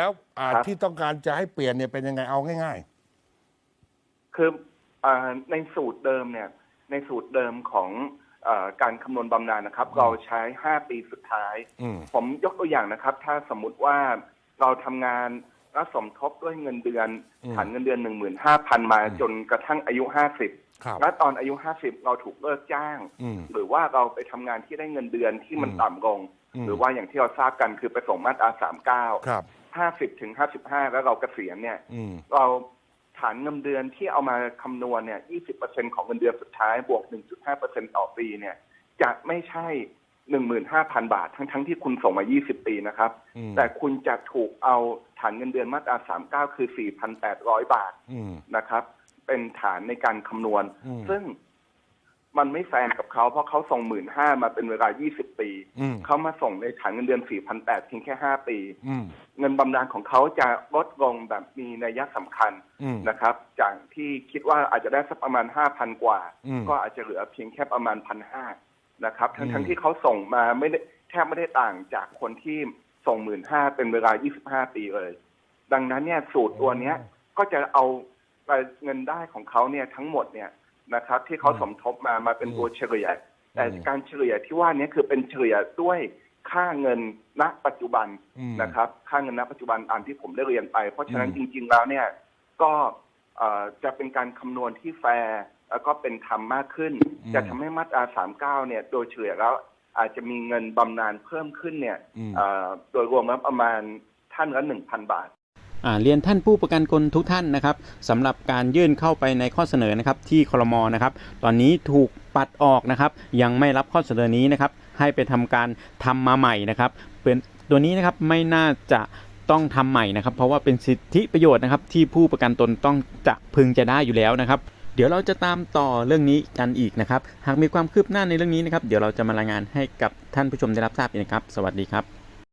แล้วอ่าครับ ที่ต้องการจะให้เปลี่ยนเนี่ยเป็นยังไงเอาง่าย คืออาในสูตรเดิมเนี่ยในสูตรเดิมของอาการคำนวณบำนาญนะครับ เราใช้ 5 ปีสุดท้าย ๆ อืม ผมยกตัวอย่างนะครับ ถ้าสมมุติว่าเราทำงานแล้วสมทบด้วยเงินเดือนอืมฐานเงินเดือน 15,000 มาอืม จนกระทั่งอายุ50ครับและตอนอายุ 50 เราถูกเลิกจ้าง อืม หรือว่าเราไปทำงานที่ได้เงินเดือนที่มันอืม ต่ำลงอืมหรือว่าอย่างที่เราทราบกันคือไปส่งมาตรา 39 ครับ 50ถึง55แล้วเราเกษียณเนี่ยอืม เราฐานเงินเดือนที่เอามาคำนวณเนี่ย20%ของเงินเดือนสุดท้ายบวก1.5%ต่อปีเนี่ยจะไม่ใช่15,000บาท ทั้งทั้งที่คุณส่งมา20ปีนะครับ อืมแต่คุณจะถูกเอาฐานเงินเดือนมาตรา39คือ4,800บาทอืมนะครับ เป็นฐานในการคำนวณ อืม ซึ่ง มันไม่แฟร์กับเขาเพราะเขาส่ง15,000มาเป็นเวลา 20 ปี อืม เขามาส่งในฐานเงินเดือน 4,800เพียงแค่ 5 ปี อืม เงินบำนาญของเขาจะลดลงแบบมีนัยสำคัญอืม นะครับ จากที่คิดว่าอาจจะได้สักประมาณห้าพันกว่า อืม ก็อาจจะเหลือเพียงแค่ประมาณพันห้านะครับ ทั้งอืม ทั้งที่เขาส่งมาไม่ได้แทบไม่ได้ต่างจากคนที่ส่งหมื่นห้าเป็นเวลา 25 ปีเลย ดังนั้นเนี่ยสูตรตัวเนี้ยก็จะเอาเงินได้ของเขาเนี่ยทั้งหมดเนี่ย นะครับ ที่เขาสมทบมามาเป็นตัวเฉลี่ย แต่การเฉลี่ยที่ว่านี้คือเป็นเฉลี่ยด้วยค่าเงินณปัจจุบันอืมนะครับ ค่าเงินณปัจจุบันตามที่ผมได้เรียนไป เพราะฉะนั้นอืจมริง ๆ แล้วเนี่ยก็เอ่อจะเป็นการคำนวณที่แฟร์แล้วก็เป็นธรรมมากขึ้น จะทำให้มาตรา39เนี่ย โดยเฉลี่ยแล้วอาจจะมีเงินบำนาญเพิ่มขึ้นเนี่ยอืมเอ่อโดยรวมแล้วประมาณท่านละ1,000บาทอ่า เรียนท่านผู้ประกันตนทุกท่านนะครับสำหรับการยื่นเข้าไปในข้อเสนอนะครับที่คลมนะครับ ตอนนี้ถูกปัดออกนะครับ ยังไม่รับข้อเสนอนี้นะครับ ให้ไปทำการทำมาใหม่นะครับเป็นตัวนี้นะครับไม่น่าจะต้องทำใหม่นะครับ เพราะว่าเป็นสิทธิประโยชน์นะครับ ที่ผู้ประกันตนต้องจะพึงจะได้อยู่แล้วนะครับเดี๋ยวเราจะตามต่อเรื่องนี้กันอีกนะครับ หากมีความคืบหน้าในเรื่องนี้นะครับ เดี๋ยวเราจะมารายงานให้กับท่านผู้ชมได้รับทราบอีกนะครับ สวัสดีครับ